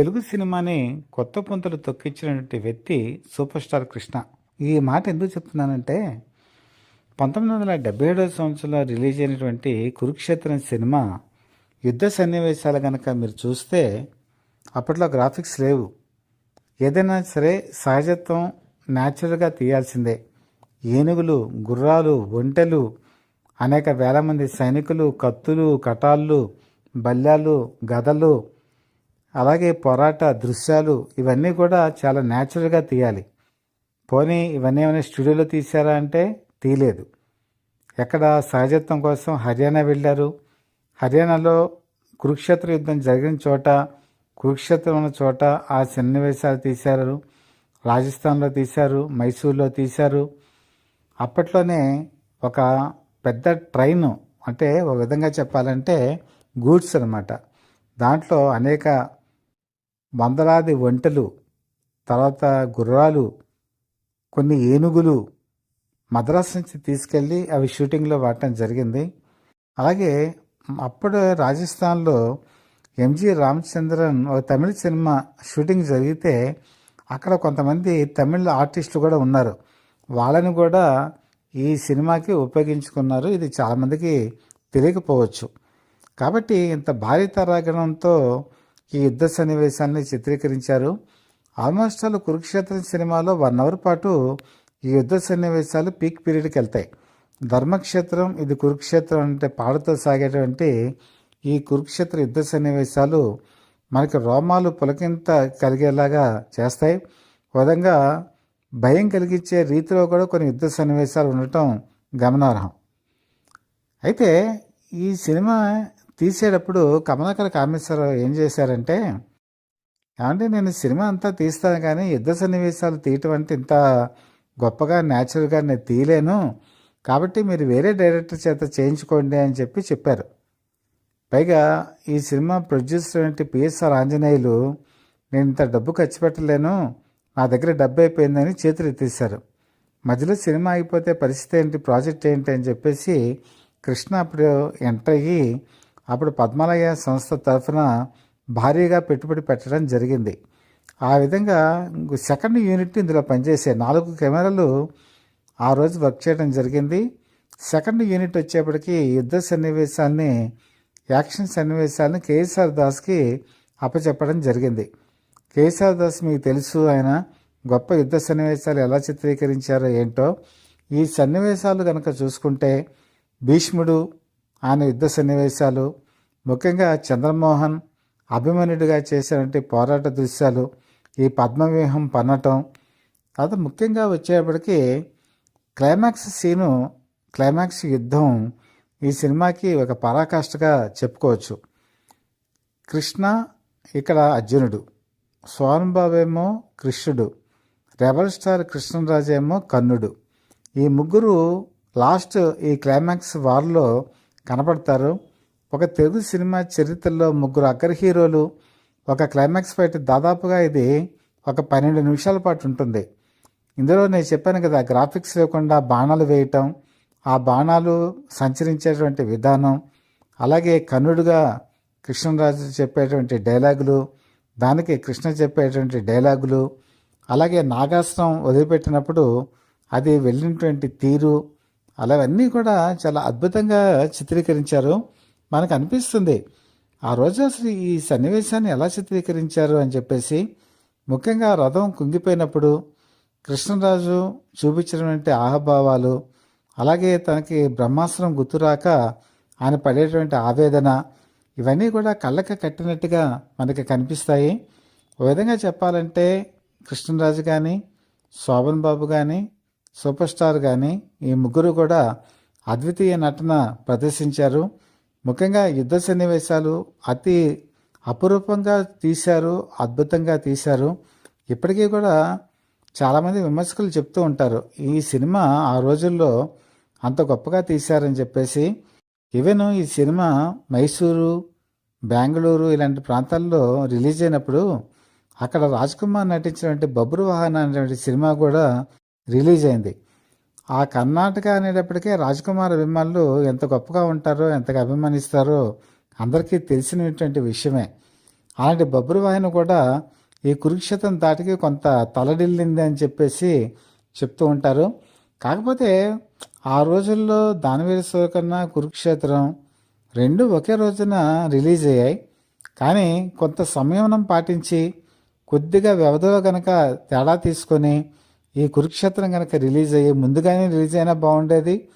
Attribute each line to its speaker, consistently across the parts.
Speaker 1: తెలుగు సినిమాని కొత్త పుంతలు తొక్కించినటువంటి వ్యక్తి సూపర్ స్టార్ కృష్ణ. ఈ మాట ఎందుకు చెప్తున్నానంటే పంతొమ్మిది వందల డెబ్బై ఏడవ సంవత్సరంలో రిలీజ్ అయినటువంటి కురుక్షేత్రం సినిమా యుద్ధ సన్నివేశాలు కనుక మీరు చూస్తే అప్పట్లో గ్రాఫిక్స్ లేవు. ఏదైనా సరే సహజత్వం న్యాచురల్గా తీయాల్సిందే. ఏనుగులు గుర్రాలు ఒంటెలు అనేక వేల మంది సైనికులు కత్తులు కటాళ్ళు బల్యాలు గదలు అలాగే పోరాట దృశ్యాలు ఇవన్నీ కూడా చాలా న్యాచురల్గా తీయాలి. పోనీ ఇవన్నీ ఏమైనా స్టూడియోలో తీశారా అంటే తీయలేదు. ఎక్కడ సహజత్వం కోసం హర్యానా వెళ్ళారు. హర్యానాలో కురుక్షేత్ర యుద్ధం జరిగిన చోట కురుక్షేత్రం ఉన్న చోట ఆ సన్నివేశాలు తీశారు. రాజస్థాన్లో తీశారు మైసూర్లో తీశారు. అప్పట్లోనే ఒక పెద్ద ట్రైన్ అంటే ఒక విధంగా చెప్పాలంటే గూడ్స్ అనమాట దాంట్లో అనేక వందలాది ఒంటెలు తర్వాత గుర్రాలు కొన్ని ఏనుగులు మద్రాసు నుంచి తీసుకెళ్ళి అవి షూటింగ్లో వాడటం జరిగింది. అలాగే అప్పుడు రాజస్థాన్లో ఎంజి రామచంద్రన్ ఒక తమిళ సినిమా షూటింగ్ జరిగితే అక్కడ కొంతమంది తమిళ ఆర్టిస్టులు కూడా ఉన్నారు. వాళ్ళని కూడా ఈ సినిమాకి ఉపయోగించుకున్నారు. ఇది చాలామందికి తెలియకపోవచ్చు. కాబట్టి ఇంత భారీ తరాగణంతో ఈ యుద్ధ సన్నివేశాన్ని చిత్రీకరించారు. ఆల్మోస్ట్ ఆల్ కురుక్షేత్రం సినిమాలో వన్ అవర్ పాటు ఈ యుద్ధ సన్నివేశాలు పీక్ పీరియడ్కి వెళ్తాయి. ధర్మక్షేత్రం ఇది కురుక్షేత్రం అంటే పాడుతో సాగేటువంటి ఈ కురుక్షేత్ర యుద్ధ సన్నివేశాలు మనకి రోమాలు పులకింత కలిగేలాగా చేస్తాయి. విధంగా భయం కలిగించే రీతిలో కూడా కొన్ని యుద్ధ సన్నివేశాలు ఉండటం గమనార్హం. అయితే ఈ సినిమా తీసేటప్పుడు కమలాకర కామేశ్వరరావు ఏం చేశారంటే ఏమంటే నేను సినిమా అంతా తీస్తాను కానీ యుద్ధ సన్నివేశాలు తీయటం అంటే ఇంత గొప్పగా న్యాచురల్గా నేను తీయలేను. కాబట్టి మీరు వేరే డైరెక్టర్ చేత చేయించుకోండి అని చెప్పి చెప్పారు. పైగా ఈ సినిమా ప్రొడ్యూసర్ అంటే పిఎస్ఆర్ ఆంజనేయులు నేను ఇంత డబ్బు ఖర్చు పెట్టలేను నా దగ్గర డబ్బు అయిపోయిందని చేతులు ఎత్తేసారు మధ్యలో సినిమా అయిపోతే పరిస్థితి ఏంటి ప్రాజెక్ట్ ఏంటి అని చెప్పేసి కృష్ణ అప్పుడు ఎంటర్ అయ్యి అప్పుడు పద్మాలయ సంస్థ తరఫున భారీగా పెట్టుబడి పెట్టడం జరిగింది. ఆ విధంగా సెకండ్ యూనిట్ ఇందులో పనిచేసే నాలుగు కెమెరాలు ఆ రోజు వర్క్ చేయడం జరిగింది. సెకండ్ యూనిట్ వచ్చేప్పటికి యుద్ధ సన్నివేశాన్ని యాక్షన్ సన్నివేశాలను కేఎస్ఆర్ దాస్కి అప్పచెప్పడం జరిగింది. కేఎస్ఆర్ దాస్ మీకు తెలుసు ఆయన గొప్ప యుద్ధ సన్నివేశాలు ఎలా చిత్రీకరించారో ఏంటో. ఈ సన్నివేశాలు కనుక చూసుకుంటే భీష్ముడు ఆయన యుద్ధ సన్నివేశాలు ముఖ్యంగా చంద్రమోహన్ అభిమన్యుడిగా చేసినటువంటి పోరాట దృశ్యాలు ఈ పద్మవ్యూహం పన్నటం తర్వాత ముఖ్యంగా వచ్చేప్పటికి క్లైమాక్స్ సీను క్లైమాక్స్ యుద్ధం ఈ సినిమాకి ఒక పరాకాష్ఠగా చెప్పుకోవచ్చు. కృష్ణ ఇక్కడ అర్జునుడు సోహన్ ఏమో కృష్ణుడు రెబల్ స్టార్ కృష్ణరాజు ఏమో కర్ణుడు. ఈ ముగ్గురు లాస్ట్ ఈ క్లైమాక్స్ వార్లో కనపడతారు. ఒక తెలుగు సినిమా చరిత్రలో ముగ్గురు అగ్ర హీరోలు ఒక క్లైమాక్స్ ఫైట్ దాదాపుగా ఇది ఒక పన్నెండు నిమిషాల పాటు ఉంటుంది. ఇందులో నేను చెప్పాను కదా గ్రాఫిక్స్ లేకుండా బాణాలు వేయటం ఆ బాణాలు సంచరించేటువంటి విధానం అలాగే కన్నుడుగా కృష్ణరాజు చెప్పేటువంటి డైలాగులు దానికి కృష్ణ చెప్పేటువంటి డైలాగులు అలాగే నాగాస్త్రం వదిలిపెట్టినప్పుడు అది వెళ్ళినటువంటి తీరు అలావన్నీ కూడా చాలా అద్భుతంగా చిత్రీకరించారు. మనకు అనిపిస్తుంది ఆ రోజు అసలు ఈ సన్నివేశాన్ని ఎలా చిత్రీకరించారు అని చెప్పేసి. ముఖ్యంగా రథం కుంగిపోయినప్పుడు కృష్ణరాజు చూపించినటువంటి ఆహభావాలు అలాగే తనకి బ్రహ్మాస్త్రం గుర్తురాక ఆయన పడేటువంటి ఆవేదన ఇవన్నీ కూడా కళ్ళకి కట్టినట్టుగా మనకి కనిపిస్తాయి. ఓ విధంగా చెప్పాలంటే కృష్ణరాజు కానీ శోభన్ బాబు కానీ సూపర్ స్టార్ కానీ ఈ ముగ్గురు కూడా అద్వితీయ నటన ప్రదర్శించారు. ముఖ్యంగా యుద్ధ సన్నివేశాలు అతి అపురూపంగా తీశారు అద్భుతంగా తీశారు. ఇప్పటికీ కూడా చాలామంది విమర్శకులు చెప్తూ ఉంటారు ఈ సినిమా ఆ రోజుల్లో అంత గొప్పగా తీశారని చెప్పేసి. ఈవెన్ ఈ సినిమా మైసూరు బెంగళూరు ఇలాంటి ప్రాంతాల్లో రిలీజ్ అయినప్పుడు అక్కడ రాజ్ కుమార్ నటించినటువంటి బబ్రు వాహన అనేటువంటి సినిమా కూడా రిలీజ్ అయింది. ఆ కర్ణాటక అనేటప్పటికే రాజకుమార్ అభిమానులు ఎంత గొప్పగా ఉంటారో ఎంతగా అభిమానిస్తారో అందరికీ తెలిసినటువంటి విషయమే. అలాంటి బొబ్బరి వాహిని కూడా ఈ కురుక్షేత్రం దాటికి కొంత తలడిల్లింది అని చెప్పేసి చెప్తూ ఉంటారు. కాకపోతే ఆ రోజుల్లో దానివీర సూరకర్ణ కురుక్షేత్రం రెండు ఒకే రోజున రిలీజ్ అయ్యాయి. కానీ కొంత సంయమనం పాటించి కొద్దిగా వ్యవధిలో కనుక తేడా తీసుకొని ఈ కురుక్షేత్రం కనుక రిలీజ్ అయ్యి ముందుగానే రిలీజ్ అయినా బాగుండేది.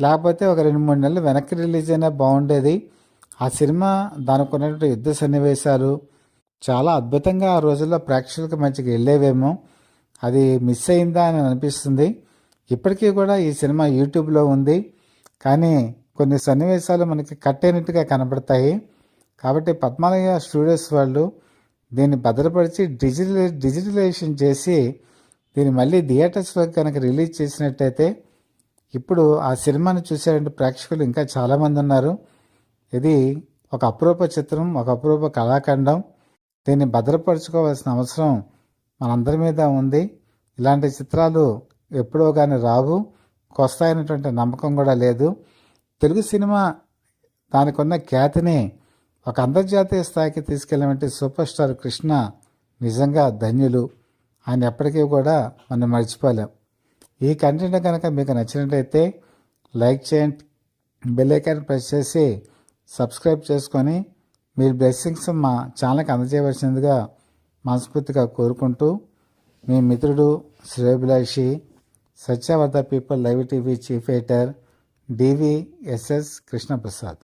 Speaker 1: లేకపోతే ఒక రెండు మూడు నెలలు వెనక్కి రిలీజ్ అయినా బాగుండేది. ఆ సినిమా దానికి ఉన్నటువంటి యుద్ధ సన్నివేశాలు చాలా అద్భుతంగా ఆ రోజుల్లో ప్రేక్షకులకు మంచిగా వెళ్ళేవేమో. అది మిస్ అయిందా అని అనిపిస్తుంది. ఇప్పటికీ కూడా ఈ సినిమా యూట్యూబ్లో ఉంది. కానీ కొన్ని సన్నివేశాలు మనకి కట్ అయినట్టుగా కనబడతాయి కాబట్టి పద్మాలయ స్టూడియోస్ వాళ్ళు దీన్ని భద్రపరిచి డిజిటలై డిజిటలైజేషన్ చేసి దీన్ని మళ్ళీ థియేటర్స్లో కనుక రిలీజ్ చేసినట్టయితే ఇప్పుడు ఆ సినిమాని చూసేటువంటి ప్రేక్షకులు ఇంకా చాలామంది ఉన్నారు. ఇది ఒక అపురూప చిత్రం ఒక అపురూప కళాఖండం. దీన్ని భద్రపరచుకోవాల్సిన అవసరం మనందరి మీద ఉంది. ఇలాంటి చిత్రాలు ఎప్పుడో కానీ రావు. కొస్తాయనేటువంటి నమ్మకం కూడా లేదు. తెలుగు సినిమా దానికున్న ఖ్యాతిని ఒక అంతర్జాతీయ స్థాయికి తీసుకెళ్ళినటువంటి సూపర్ స్టార్ కృష్ణ నిజంగా ధన్యులు. ఆయన ఎప్పటికీ కూడా మనం మర్చిపోలేం. ఈ కంటెంట్ కనుక మీకు నచ్చినట్లయితే లైక్ చేయండి బెల్ ఐకాన్ ప్రెస్ చేసి సబ్స్క్రైబ్ చేసుకొని మీరు బ్లెస్సింగ్స్ మా ఛానల్కి అందజేయవలసిందిగా మనస్ఫూర్తిగా కోరుకుంటూ మీ మిత్రుడు శ్రేభిలాషి సత్యవర్ధ people live TV chief editor DVSS Krishnaprasad.